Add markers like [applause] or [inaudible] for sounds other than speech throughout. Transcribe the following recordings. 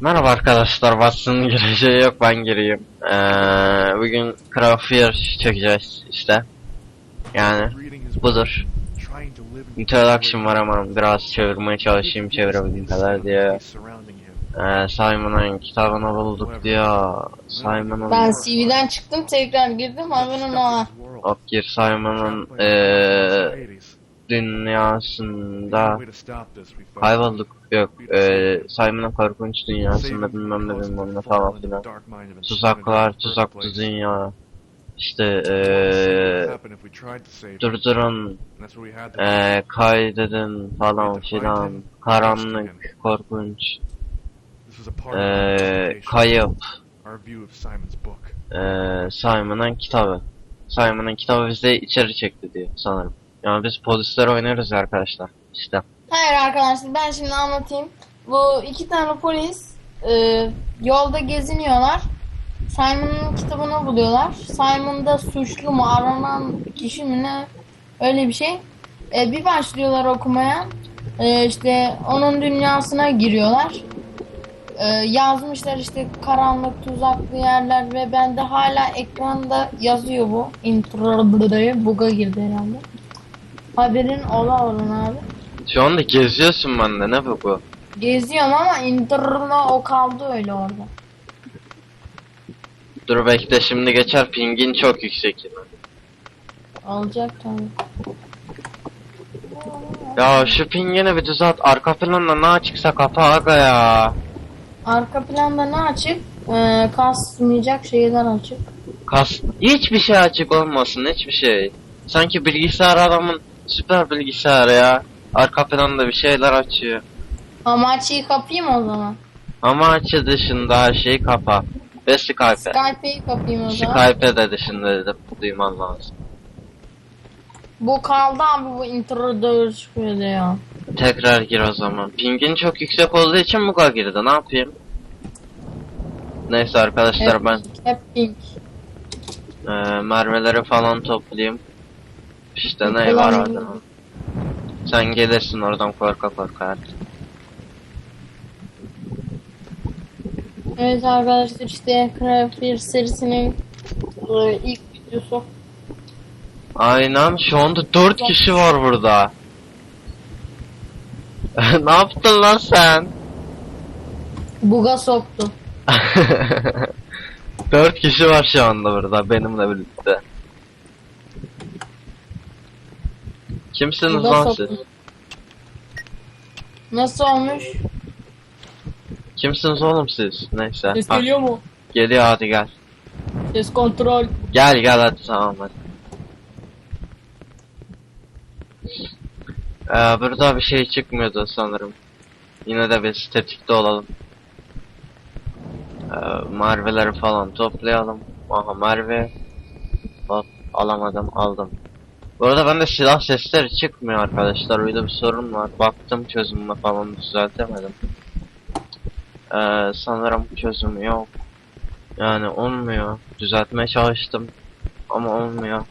Merhaba arkadaşlar, Watson'ın [laughs] gireceği yok, ben gireyim. Ee, bugün Craft Fear çekeceğiz işte. Yani budur. Introduction var ama biraz çevirmeye çalışayım çevirebildiğim kadar diye. Ee, Simon'un kitabını bulduk diyor. Simon'un... Ben CV'den çıktım tekrar girdim haberin ola. Hop gir Simon'un ee, dünyasında kaybolduk. Yok, ee, Simon'un korkunç dünyasında bilmem ne bilmem ne falan filan. Tuzaklar, tuzaklı dünya. İşte ee, durdurun, ee, kaydedin falan filan. Karanlık, korkunç, ee, kayıp. Ee, Simon'un kitabı. Simon'un kitabı bizi içeri çekti diyor sanırım. Yani biz polisler ya arkadaşlar. İşte. Hayır arkadaşlar ben şimdi anlatayım. Bu iki tane polis e, yolda geziniyorlar. Simon'un kitabını buluyorlar. Simon da suçlu mu aranan kişi mi ne öyle bir şey. E, bir başlıyorlar okumaya. E, işte onun dünyasına giriyorlar. E, yazmışlar işte karanlık tuzaklı yerler ve bende hala ekranda yazıyor bu. Intro'da buga girdi herhalde. Haberin ola olun abi. Şu anda geziyorsun bende ne bu bu? Geziyorum ama intro'da o kaldı öyle orada. Dur bekle şimdi geçer pingin çok yüksek. Olacak tabii. Ya şu pingini bir düzelt arka planda ne açıksa kapa aga ya. Arka planda ne açık? Ee, kasmayacak şeyler açık. Kas hiçbir şey açık olmasın hiçbir şey. Sanki bilgisayar adamın süper bilgisayarı ya. Arka planda bir şeyler açıyor. Ama açıyı kapayım o zaman. Ama açı dışında her şeyi kapa. Ve Skype. Skype'i kapayım o zaman. Skype de dışında dedim. Duyman lazım. Bu kaldı abi bu introda çıkıyor ya. Tekrar gir o zaman. Pingin çok yüksek olduğu için buga girdi. Ne yapayım? Neyse arkadaşlar Hep, ben hep pink. e, mermileri falan toplayayım. İşte ne var orada. Sen gelirsin oradan korka korka hadi. Evet arkadaşlar işte Craft 1 serisinin e, ilk videosu. Aynen şu anda 4 kişi var burada. [laughs] ne yaptın lan sen? Buga soktu. [laughs] 4 kişi var şu anda burada benimle birlikte. Kimsiniz lan soktu. siz? Nasıl olmuş? Kimsiniz oğlum siz? Neyse. Ses Ha, geliyor mu? geliyor hadi gel. Ses kontrol. Gel gel hadi tamam hadi. Ee, burada bir şey çıkmıyordu sanırım. Yine de biz tetikte olalım. Ee, Marveleri falan toplayalım. Aha Marve. Hop alamadım aldım. Bu arada bende silah sesleri çıkmıyor arkadaşlar. Öyle bir sorun var. Baktım çözümüne falan düzeltemedim. Ee, sanırım çözümü yok. Yani olmuyor. Düzeltmeye çalıştım. Ama olmuyor.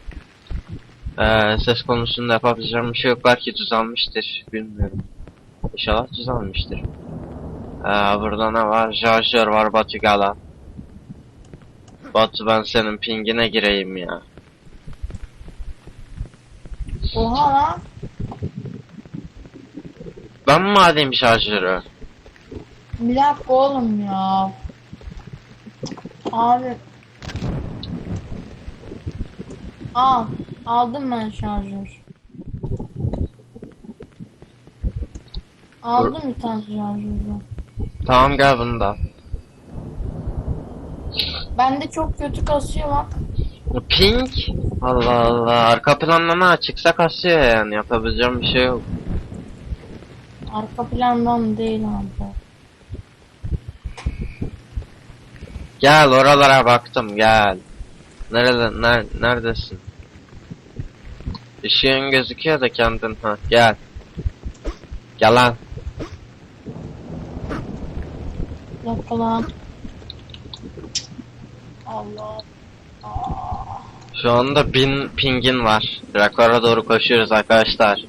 Ee, ses konusunda yapabileceğim bir şey yok. Belki düzelmiştir. Bilmiyorum. İnşallah düzelmiştir. Ee, burada ne var? Şarjör var Batu Gala. Batu ben senin pingine gireyim ya. Oha lan. Ben mi alayım şarjörü? Bir dakika oğlum ya. Abi. Al. Aldım ben şarjör. Aldım bir tane şarjör. Tamam gel bunu da. Bende çok kötü kasıyor bak. Ping? Allah Allah. Arka planda ne açıksa kasıyor yani. Yapabileceğim bir şey yok. Arka plandan değil abi. Gel oralara baktım gel. Nerede ner, neredesin? Işığın gözüküyor da kendin ha gel. Gel lan. Dakika lan. Allah. Şu anda bin pingin var. Rekora doğru koşuyoruz arkadaşlar.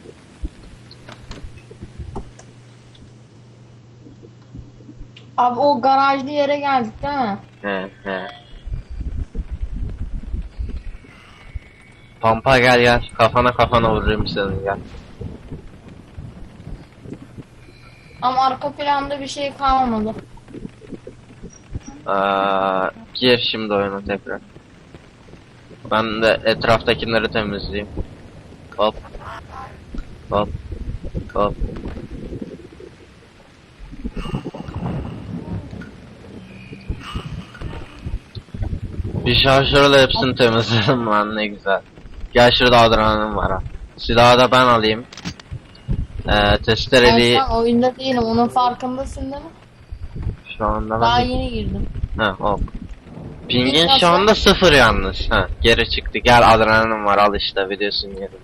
Abi o garajlı yere geldik değil mi? He he. Pampa gel gel. Kafana kafana vururum seni gel. Ama arka planda bir şey kalmadı. Aa, gir şimdi oyuna tekrar. Ben de etraftakileri temizleyeyim. Hop. Hop. Hop. Bir şarjörle hepsini temizledim lan ne güzel. Gel şurada adrenalin var ha. Silahı da ben alayım. Ee, Ben testereli an oyunda değilim. Onun farkındasın değil mi? şu anda Daha ben yeni girdim. Ha hop. Pingin Ping şu anda sıfır yalnız. Ha geri çıktı. Gel adrenalin var al işte videosunu yedim.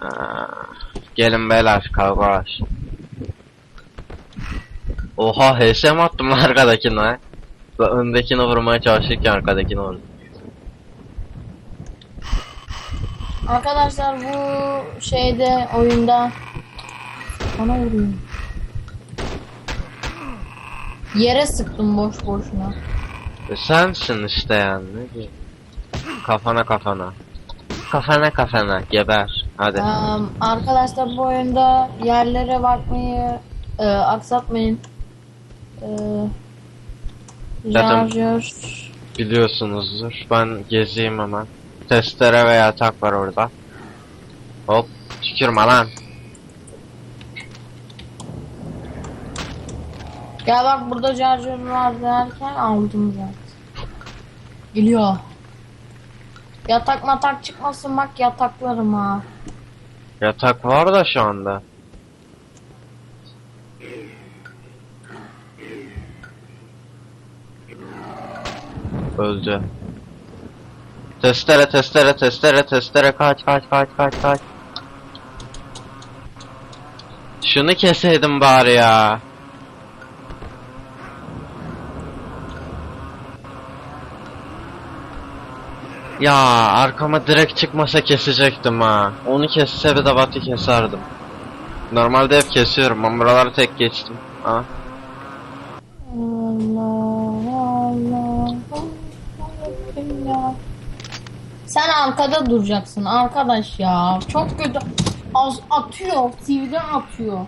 Aa, gelin beyler kavga var. Oha HS mi attım lan arkadakine? Ve öndekini vurmaya çalışırken arkadakini vurdum. Arkadaşlar bu şeyde oyunda bana vuruyor. Yere sıktım boş boşuna. E sensin işte yani ne diyeyim. Kafana kafana. Kafana kafana geber. Hadi. Eee, arkadaşlar bu oyunda yerlere bakmayı e, aksatmayın. Eee Zaten- Şarjör. Biliyorsunuzdur. Ben gezeyim hemen. Testere ve yatak var orada. Hop. Tükürme lan. Ya bak burada şarjör var derken aldım zaten. Geliyor. Yatak matak çıkmasın bak yataklarım ha. Yatak var da şu anda. Öldü. Testere testere testere testere kaç kaç kaç kaç kaç. Şunu keseydim bari ya. Ya arkama direkt çıkmasa kesecektim ha. Onu kesse bir de batı keserdim. Normalde hep kesiyorum. Ben buraları tek geçtim. Ha. Allah Allah Allah. Sen arkada duracaksın arkadaş ya. Çok kötü. Az atıyor. Sivden atıyor.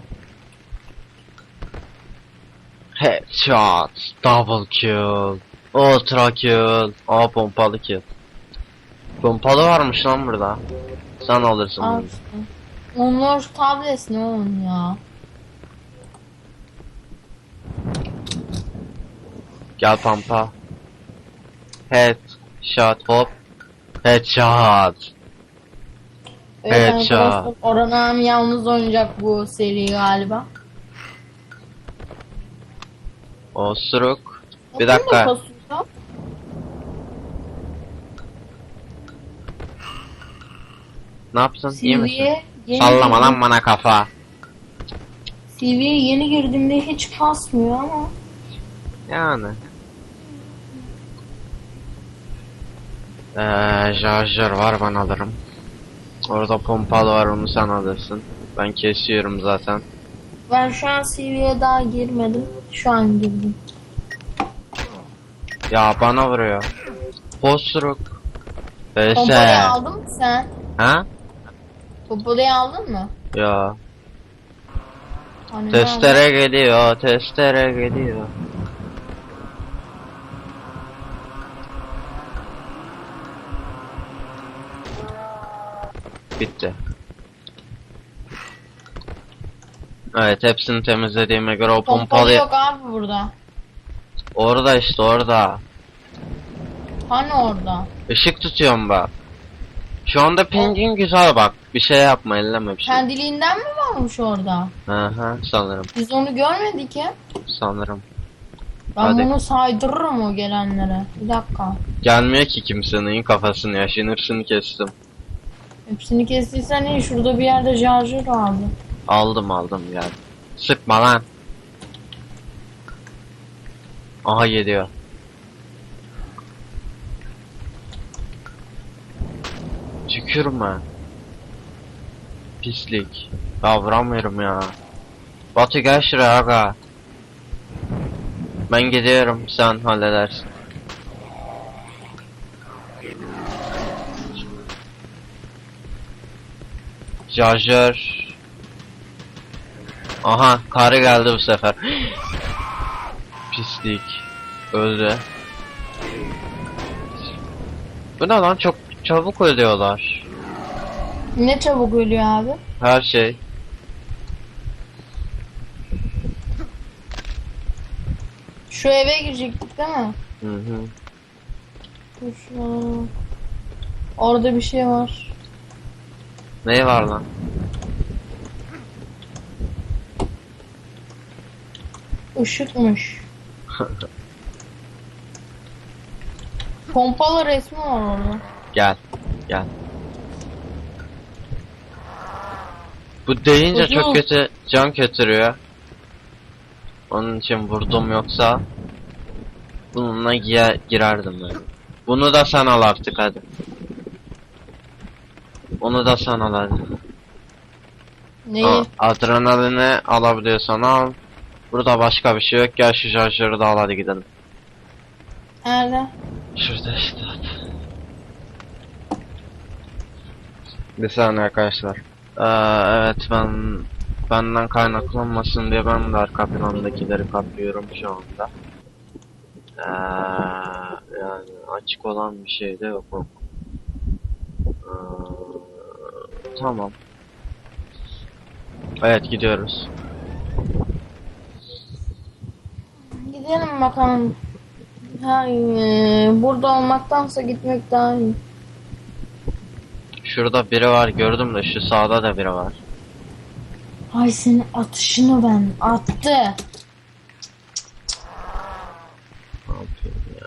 Headshot, double kill, ultra kill, aa pompalı kill. Pompalı varmış lan burada. Sen alırsın Al bunu. işte. Onlar tablet ne oğlum ya. Gel pampa. Headshot hop. Headshot. Evet Evet ya. arkadaşlar Orhan abi yalnız oynayacak bu seri galiba. Osuruk. Bir Bakın da dakika. kasıyor. Ne yaptın? İyi misin? Yeni Sallama girdim- lan bana kafa. CV'ye yeni girdiğimde hiç kasmıyor ama. Yani. Eee şarjör var ben alırım. Orada pompalı var onu sen alırsın. Ben kesiyorum zaten. Ben şu an CV'ye daha girmedim. Şu an girdim. Ya bana vuruyor. Postruk. Pompalayı Vs. aldın mı sen? Ha? Pompalayı aldın mı? Ya. Hani? Testere geliyor, testere geliyor. Bitti. Evet hepsini temizlediğime göre o pompalı yok abi burada. orada işte orada. Hani orada? Işık tutuyorum bak. Şu anda pingin güzel bak. Bir şey yapma elleme bir şey. Kendiliğinden mi varmış orada? Aha sanırım Biz onu görmedik ya. sanırım. Ben Hadi. bunu saydırırım o gelenlere. Bir dakika. Gelmiyor ki kimsenin kafasını ya. Hepsini kestim. Hepsini kestiysen iyi. Şurada bir yerde şarjör vardı. Aldım aldım gel. Sıkma lan. Aha geliyor. Tükürme. Pislik. Ya vuramıyorum ya. Batu gel şuraya aga. Ben gidiyorum sen halledersin. Şarjör. Aha karı geldi bu sefer. [gasps] Pislik. Öldü. Bu ne lan çok çabuk ölüyorlar. Ne çabuk ölüyor abi. Her şey. Şu eve girecektik değil mi? Hı hı. Dur şu- Orada bir şey var. Ne var lan? Işıkmış. [laughs] Pompalı resmi var orada. Gel. Gel. Bu deyince Uzun. çok kötü can götürüyor. Onun için vurdum yoksa bununla giye- girerdim ben. Bunu da sen al artık hadi. Onu da sen al hadi. Neyi? A- adrenalini alabiliyorsan al. Burada başka bir şey yok. Gel şu şarjörü de al hadi gidelim. Nerede? Şurada işte. Bir saniye arkadaşlar. Evet ben benden kaynaklanmasın diye ben de arka plandakileri kapıyorum şu anda. Ee, yani açık olan bir şey de yok. Ee, tamam. Evet gidiyoruz. Gidelim bakalım. Ha, e, burada olmaktansa gitmek daha iyi. Şurada biri var gördüm de şu sağda da biri var. Ay senin atışını ben attı. Ne yapayım ya?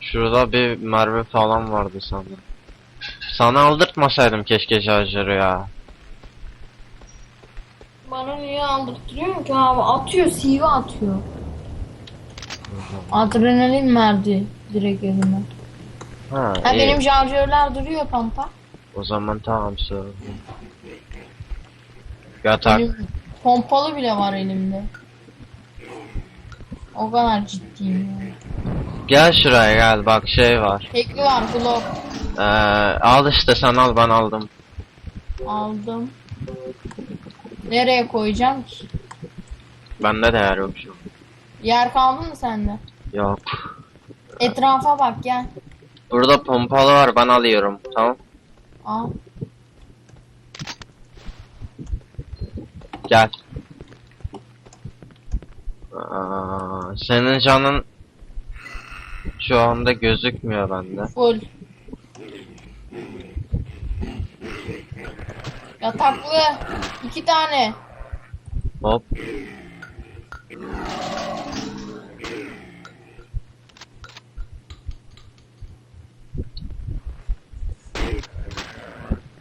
Şurada bir mermi falan vardı sanırım. Sana aldırtmasaydım keşke şarjörü ya. Bana niye aldırtırıyor ki abi? Atıyor, CV atıyor. Adrenalin verdi direkt elime. Ha, Ha iyi. benim şarjörler duruyor pampa. O zaman tamam sorun. Yatak. Benim pompalı bile var elimde. O kadar ciddiyim yani. Gel şuraya gel bak şey var. Tekli var Glock. Ee, al işte sen al ben aldım. Aldım. Nereye koyacağım ki? Bende de yer yok şu. Yer kaldı mı sende? Yok. Etrafa bak gel. Burada pompalı var ben alıyorum tamam. Al. Gel. Aa, senin canın şu anda gözükmüyor bende. Full. Yataklı. iki tane. Hop.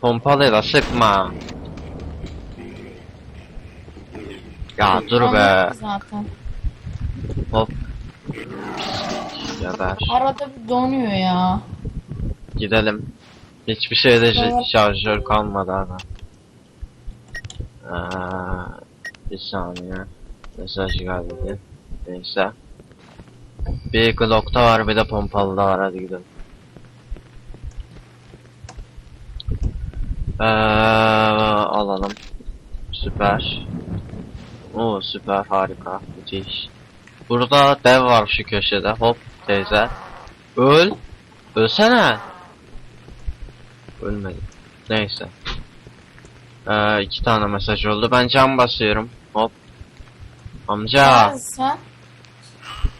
Pompalıyla sıkma. Ya dur be. Zaten. Hop. Arada bir donuyor ya. Gidelim. Hiçbir şeyde Evet. şarjör kalmadı abi. Aa, bir saniye. Mesaj geldi. Neyse. Bir Glock'ta var bir de pompalıda var hadi gidelim. Ee, alalım. Süper. Oo süper harika. Müthiş. Burada dev var şu köşede. Hop teyze. Öl. Ölsene. Ölmedi. Neyse. Ee, iki tane mesaj oldu. Ben cam basıyorum. Hop. Amca. Sen?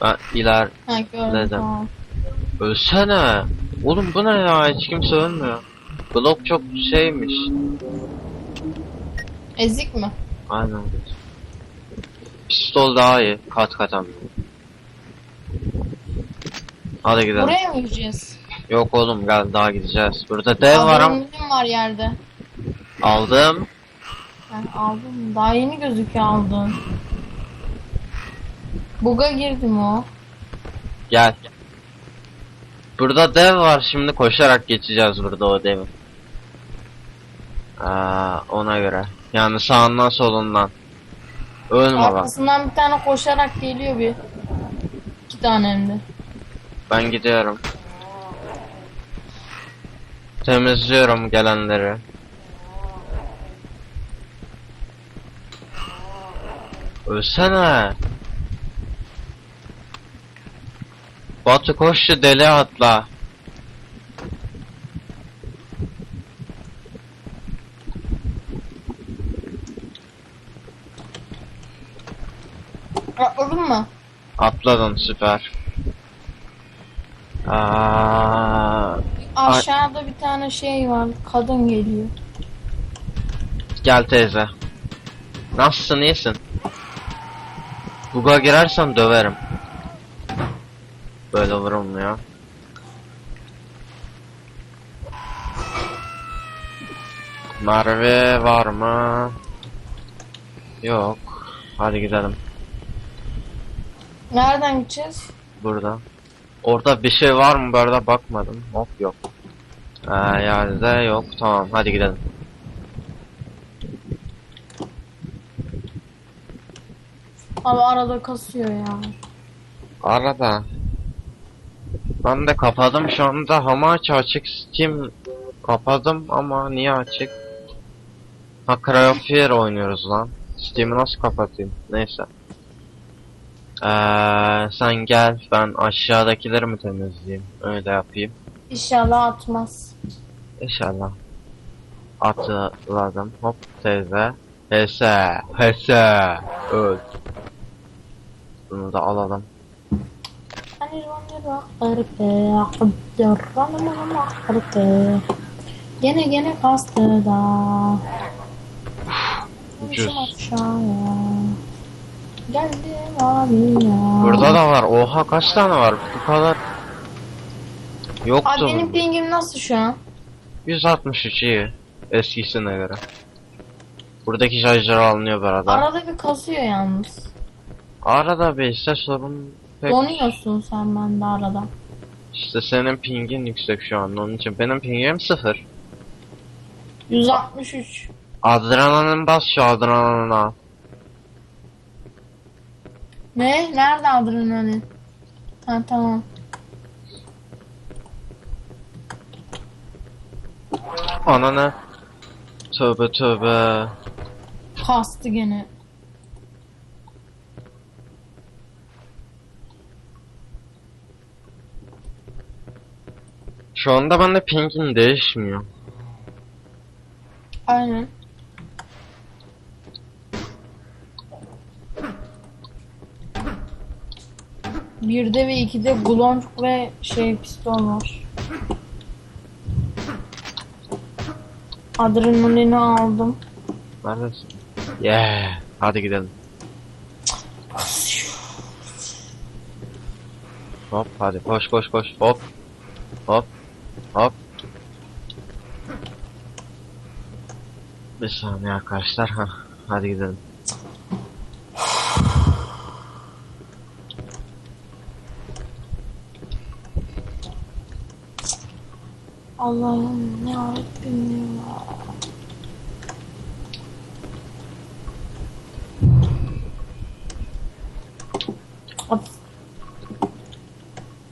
Ben iler. Ha gördüm. Ölsene. Oğlum bu ne ya? Hiç kimse ölmüyor. Blok çok şeymiş. Ezik mi? Aynen. Pistol daha iyi. Kat kat hem. Hadi gidelim. Buraya mı gideceğiz? Yok oğlum gel daha gideceğiz. Burada dev var ama Adrenalin var yerde. aldım. Ben aldım. Daha yeni gözüküyor aldın. Buga girdim o. Gel. Burada dev var şimdi koşarak geçeceğiz burada o devi. Aa, ona göre. Yani sağından solundan. Ölme bak. Arkasından bir tane koşarak geliyor bir. İki tane hem de. Ben gidiyorum. Temizliyorum gelenleri. Ölsene. Batu koş şu deli atla. Atladın mı? Atladın süper. Aa, Aşağıda bir tane şey var. Kadın geliyor. Gel teyze. Nasılsın iyisin? Buga girersem döverim. Böyle vurulmuyor. Merve var mı? Yok. Hadi gidelim. Nereden gideceğiz? Burada. Orada bir şey var mı? Burada bakmadım. Hop yok. Ee, yerde yok. Tamam hadi gidelim. Abi arada kasıyor ya. Arada. Ben de kapadım şu anda Hamachi açık Steam kapadım ama niye açık? Ha Cry of Fear oynuyoruz lan. Steam'i nasıl kapatayım? Neyse. Ee, sen gel ben aşağıdakileri mi temizleyeyim? Öyle yapayım. İnşallah atmaz. İnşallah. Atladım. Hop teyze. Hese. Hese. Öl. Bunu da alalım. Gene gene kastı da. Ucuz. Aşağıya. Geldim abi ya. Burada da var. Oha kaç tane var? Bu kadar. Yoktu. Abi benim pingim nasıl şu an? 163 iyi. Eskisine göre. Buradaki şarjlar alınıyor bu arada. Bir kasıyor yalnız. Arada bir ise sorun pek... Donuyorsun sen bende arada. İşte senin pingin yüksek şu an onun için. Benim pingim sıfır. 163. Adrenalin bas şu adrenalini al. Ne? Nerede adrenalin? Ha tamam. Ananı. Tövbe tövbe. Kastı gene. Şu anda bende pingin değişmiyor. Aynen. Birde ve ikide glonç ve şey piston var. Adrenalini aldım. Neredesin? Yeah. Hadi gidelim. Hop hadi koş koş koş hop. Hop. Hop. Bir saniye arkadaşlar. ha Hadi gidelim. Allah'ım ne yarabbim ya.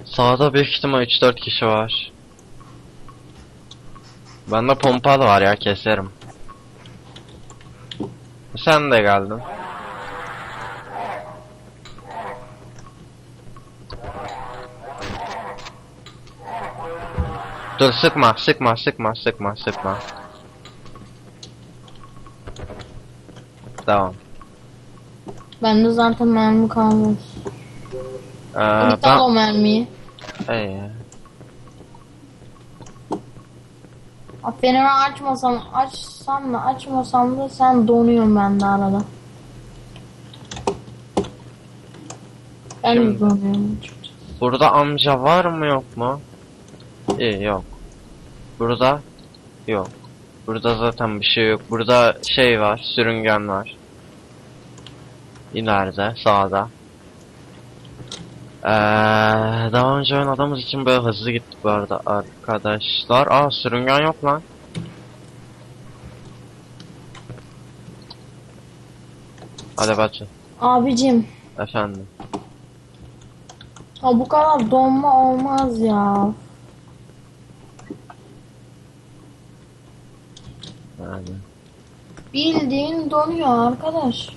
Sağda büyük ihtimal 3-4 kişi var. Bende pompalı var ya keserim. Sen de geldin. Dur sıkma sıkma sıkma sıkma sıkma. Tamam. Bende zaten mermi kalmış. Ee, al o ben... mermiyi. Ee, Feneri açmasam, açsam da açmasam da sen donuyorsun bende arada. Ben de Şimdi- donuyorum. Burada amca var mı yok mu? İyi yok. Burada yok. Burada zaten bir şey yok. Burada şey var, sürüngen var. İleride, sağda. Ee, daha önce oynadığımız için böyle hızlı gittik bu arada arkadaşlar. Aa sürüngen yok lan. Hadi Batu. Abicim. Efendim. Ha bu kadar donma olmaz ya. Yani. Bildiğin donuyor arkadaş.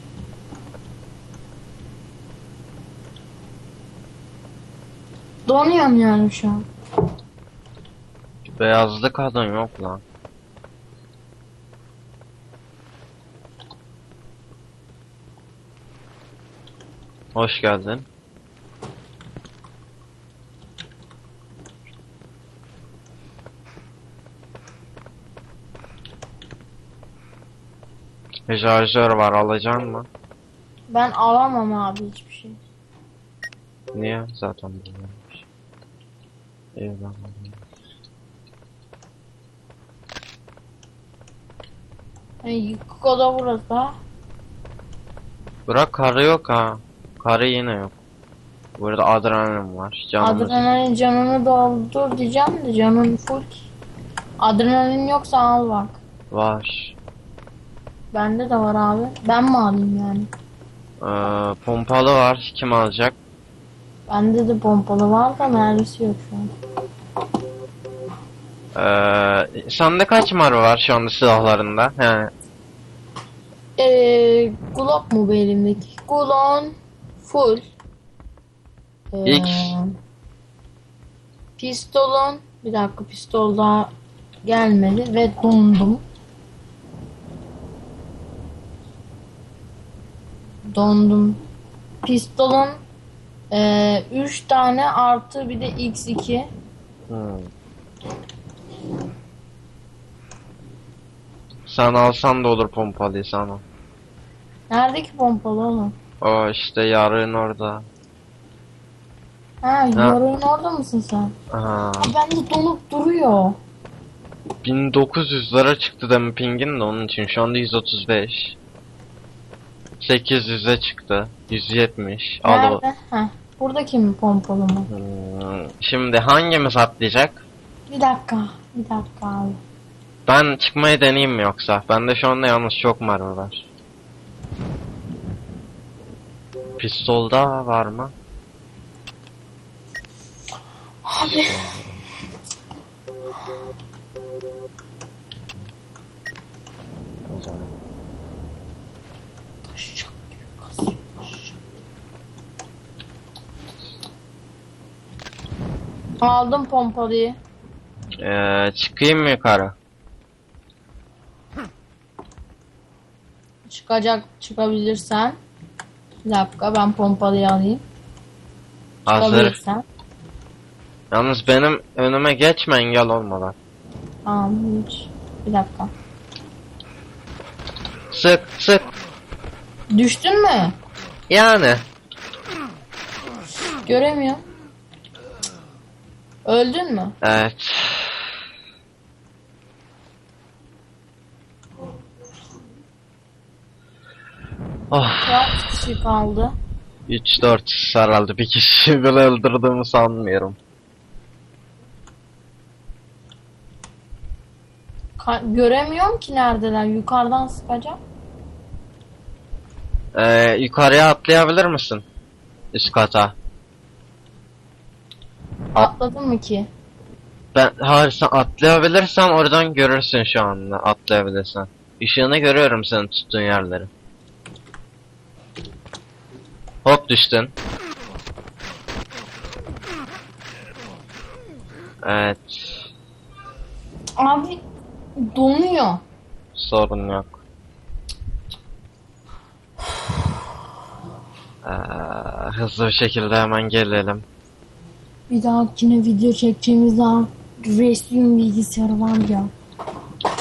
Donuyorum yani şu an. Beyazlı kadın yok lan. Hoş geldin. Şarjör var alacaksın mı? Ben alamam abi hiçbir şey. Niye? Zaten bulunmuş. İyi ben alayım. Yani yıkık oda burası ha. Bırak karı yok ha. Karı yine yok. Burada adrenalin var. Canımız. Adrenalin canını doldur diyeceğim de canın full. Adrenalin yoksa al bak. Var. Bende de var abi. Ben mi alayım yani? Ee, pompalı var. Kim alacak? Bende de pompalı var da mermisi yok şu an. Ee, sende kaç marı var şu anda silahlarında? He. Eee Glock mu bu elimdeki? Glock'un full. Ee, X. Pistolun bir dakika pistol daha gelmedi ve dondum. Dondum. Pistolun 3 tane artı bir de X2. Hmm. Sen alsan da olur pompalıyı sana. Nerede ki pompalı oğlum? O işte yarın orada. Ha, yoruyun orada mısın sen? Aha. Bende donup duruyor. 1900 lira çıktı demin pingin de onun için şu anda 135. 800'e çıktı. 170. Al. Nerede? Heh, buradaki mi pompalı mı? Hmm, Şimdi hangimiz atlayacak? Bir dakika, bir dakika abi. Ben çıkmayı deneyeyim mi yoksa? Bende şu anda yalnız çok mermi var. Pistolda var mı? Abi. O zaman. Taşacak gibi kasıyor. Aldım pompalıyı. Ee, çıkayım mı yukarı? Çıkacak, çıkabilirsen. Bir dakika ben pompalıyı alayım. Hazır. Çıkabilirsen. Yalnız benim önüme geçme engel olmadan. Tamam hiç. Bir dakika. Sık sık. Düştün mü? Yani. Göremiyorum. Öldün mü? Evet. Oh. Kaç kişi kaldı? 3-4 herhalde bir kişi [laughs] bile öldürdüğümü sanmıyorum. Ka- göremiyorum ki neredeler. Yukarıdan sıkacağım. Ee, yukarıya atlayabilir misin? Üst kata. At- Atladın mı ki? Ben hayır sen atlayabilirsen oradan görürsün şu anda atlayabilirsen. Işığını görüyorum senin tuttuğun yerleri. Hop düştün. Evet, Abi donuyor. sorun yok. Ee, hızlı bir şekilde hemen gelelim. Bir dahakine video çekeceğimiz zaman Restyum bilgisayarı var ya.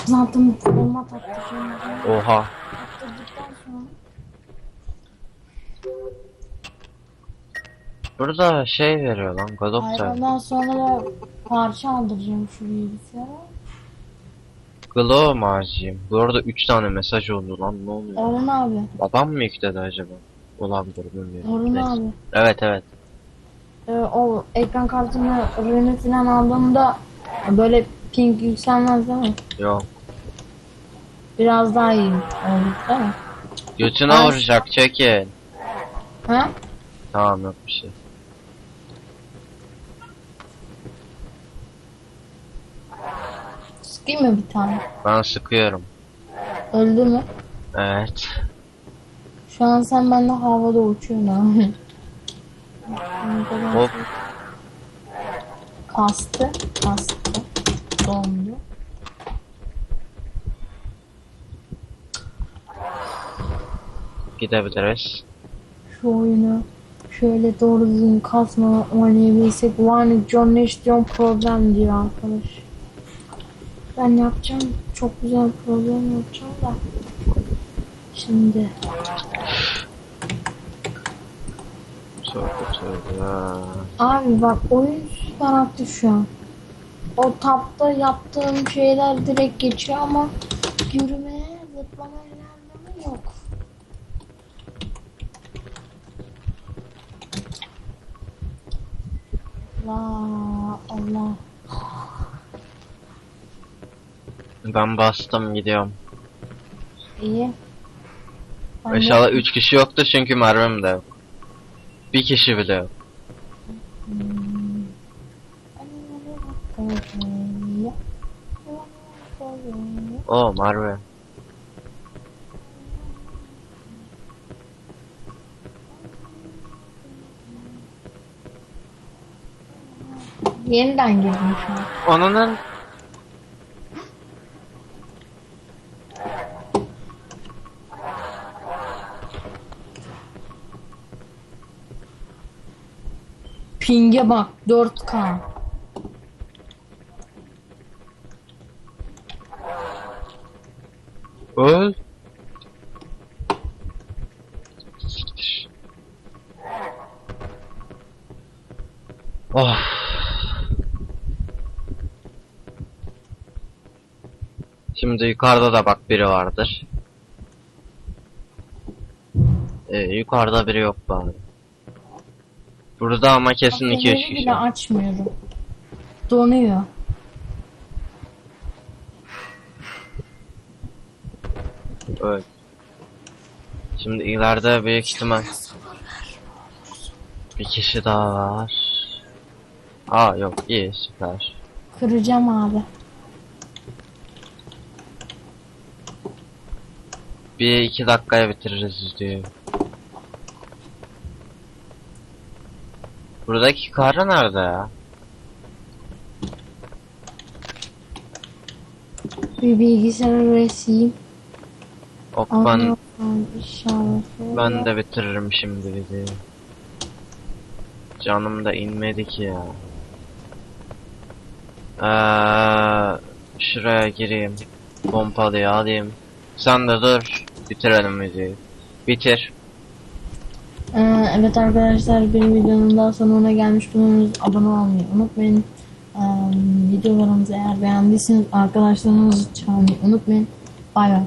Zaten format attıracağım. Oha. Attırdıktan sonra Burada şey veriyor lan, God of Hayır, War. ondan sonra parça aldıracağım şu bilgisayara. Glow mu harcayayım? Bu arada 3 tane mesaj oldu lan ne oluyor? Orhan abi. Babam mı yükledi acaba? Olabilir bilmiyorum. Orhan Neyse. abi. Evet evet. E, o ekran kartını ürünü falan aldığımda böyle ping yükselmez değil mi? Yok. Biraz daha iyi oldu değil mi? Götüne Ben- vuracak çekin. Ha? Tamam yok bir şey. Sıkayım mı bir tane? Ben sıkıyorum. Öldü mü? Evet. Şu an sen bende havada uçuyorsun ha. Hop. Kastı. Kastı. Dondu. Gidebiliriz. Şu oyunu şöyle doğru düzgün kasma oynayabilsek var ya John Nash diyorum problem diyor arkadaş. Ben yapacağım. Çok güzel program yapacağım da. Şimdi Çok kötü. Ya. abi bak oyun süper aktif şu an. O tapta yaptığım şeyler direkt geçiyor ama yürüme, zıplama, ilerleme yok. Allah Allah. Ben bastım gidiyorum. İyi. Ben de- İnşallah 3 kişi yoktu çünkü mermim de yok. Bir kişi bile yok. O Merve. Yeniden girdim şu an. Onun Ping'e bak 4K. öl. Oh. Şimdi yukarıda da bak biri vardır. Ee, yukarıda biri yok bari. Burada ama kesin 2-3 Fener'i kişi. bile açmıyorum. Donuyor. Evet. Şimdi ileride büyük ihtimal bir kişi daha var. Aa yok iyi süper. Kıracağım abi. Bir iki dakikaya bitiririz diyor. Buradaki karı nerede ya? Bir bilgisayar reseyim. Ok ben ben de bitiririm şimdi videoyu. Canım da inmedi ki ya. Eee şuraya gireyim. Pompalıyı alayım. Sen de dur. Bitirelim videoyu. Bitir. Ee, evet arkadaşlar bir videonun daha sonuna gelmiş bulunuyoruz. Abone olmayı unutmayın. Ee, videolarımızı eğer beğendiyseniz arkadaşlarınızı çağırmayı unutmayın. Bay bay.